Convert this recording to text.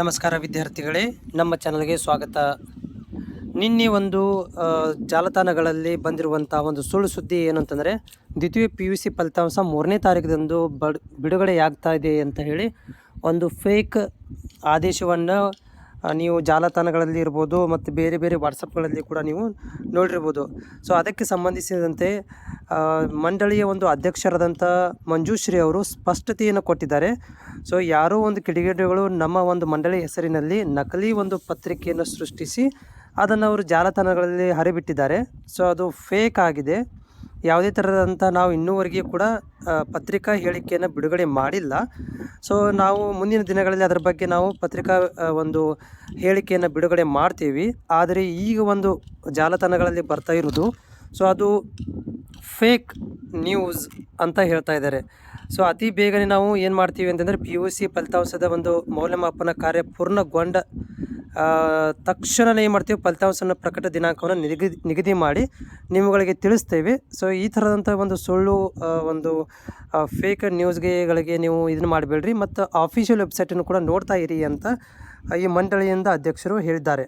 ನಮಸ್ಕಾರ ವಿದ್ಯಾರ್ಥಿಗಳೇ, ನಮ್ಮ ಚಾನಲ್ಗೆ ಸ್ವಾಗತ. ನಿನ್ನೆ ಒಂದು ಜಾಲತಾಣಗಳಲ್ಲಿ ಬಂದಿರುವಂಥ ಒಂದು ಸುಳ್ಳು ಸುದ್ದಿ ಏನು ಅಂತಂದರೆ, ದ್ವಿತೀಯ ಪಿ ಯು ಸಿ ಫಲಿತಾಂಶ ಮೂರನೇ ತಾರೀಕದಂದು ಬಡ್, ಬಿಡುಗಡೆಯಾಗ್ತಾ ಇದೆ ಅಂತ ಹೇಳಿ ಒಂದು ಫೇಕ್ ಆದೇಶವನ್ನು ನೀವು ಜಾಲತಾಣಗಳಲ್ಲಿ ಇರ್ಬೋದು, ಮತ್ತು ಬೇರೆ ಬೇರೆ ವಾಟ್ಸಪ್ಗಳಲ್ಲಿ ಕೂಡ ನೀವು ನೋಡಿರ್ಬೋದು. ಸೊ ಅದಕ್ಕೆ ಸಂಬಂಧಿಸಿದಂತೆ ಮಂಡಳಿಯ ಒಂದು ಅಧ್ಯಕ್ಷರಾದಂಥ ಮಂಜುಶ್ರೀ ಅವರು ಸ್ಪಷ್ಟತೆಯನ್ನು ಕೊಟ್ಟಿದ್ದಾರೆ. ಸೊ, ಯಾರೋ ಒಂದು ಕಿಡಿಗೇಡಿಗಳು ನಮ್ಮ ಒಂದು ಮಂಡಳಿ ಹೆಸರಿನಲ್ಲಿ ನಕಲಿ ಒಂದು ಪತ್ರಿಕೆಯನ್ನು ಸೃಷ್ಟಿಸಿ ಅದನ್ನು ಅವರು ಜಾಲತಾಣಗಳಲ್ಲಿ ಹರಿಬಿಟ್ಟಿದ್ದಾರೆ. ಸೊ, ಅದು ಫೇಕ್ ಆಗಿದೆ. ಯಾವುದೇ ಥರದಂಥ ನಾವು ಇನ್ನೂವರೆಗೆ ಕೂಡ ಪತ್ರಿಕಾ ಹೇಳಿಕೆಯನ್ನು ಬಿಡುಗಡೆ ಮಾಡಿಲ್ಲ. ಸೊ, ನಾವು ಮುಂದಿನ ದಿನಗಳಲ್ಲಿ ಅದರ ಬಗ್ಗೆ ನಾವು ಪತ್ರಿಕಾ ಒಂದು ಹೇಳಿಕೆಯನ್ನು ಬಿಡುಗಡೆ ಮಾಡ್ತೀವಿ. ಆದರೆ ಈಗ ಒಂದು ಜಾಲತಾಣಗಳಲ್ಲಿ ಬರ್ತಾ ಇರೋದು ಸೊ, ಅದು ಫೇಕ್ ನ್ಯೂಸ್ ಅಂತ ಹೇಳ್ತಾ ಇದ್ದಾರೆ. ಸೊ ಅತಿ ಬೇಗನೆ ನಾವು ಏನು ಮಾಡ್ತೀವಿ ಅಂತಂದರೆ ಪಿ ಯು ಸಿ ಫಲಿತಾಂಶದ ಒಂದು ಮೌಲ್ಯಮಾಪನ ಕಾರ್ಯ ಪೂರ್ಣಗೊಂಡ ತಕ್ಷಣನೇ ಏನು ಮಾಡ್ತೀವಿ ಫಲಿತಾಂಶನ ಪ್ರಕಟ ದಿನಾಂಕವನ್ನು ನಿಗದಿ ನಿಗದಿ ಮಾಡಿ ನಿಮ್ಮಗಳಿಗೆ ತಿಳಿಸ್ತೇವೆ. ಸೊ ಈ ಥರದಂಥ ಒಂದು ಸುಳ್ಳು ಒಂದು ಫೇಕ್ ನ್ಯೂಸ್ಗೆಗಳಿಗೆ ನೀವು ಇದನ್ನು ಮಾಡಬೇಡ್ರಿ. ಮತ್ತು ಆಫಿಷಿಯಲ್ ವೆಬ್ಸೈಟನ್ನು ಕೂಡ ನೋಡ್ತಾ ಇರಿ ಅಂತ ಈ ಮಂಡಳಿಯಿಂದ ಅಧ್ಯಕ್ಷರು ಹೇಳಿದ್ದಾರೆ.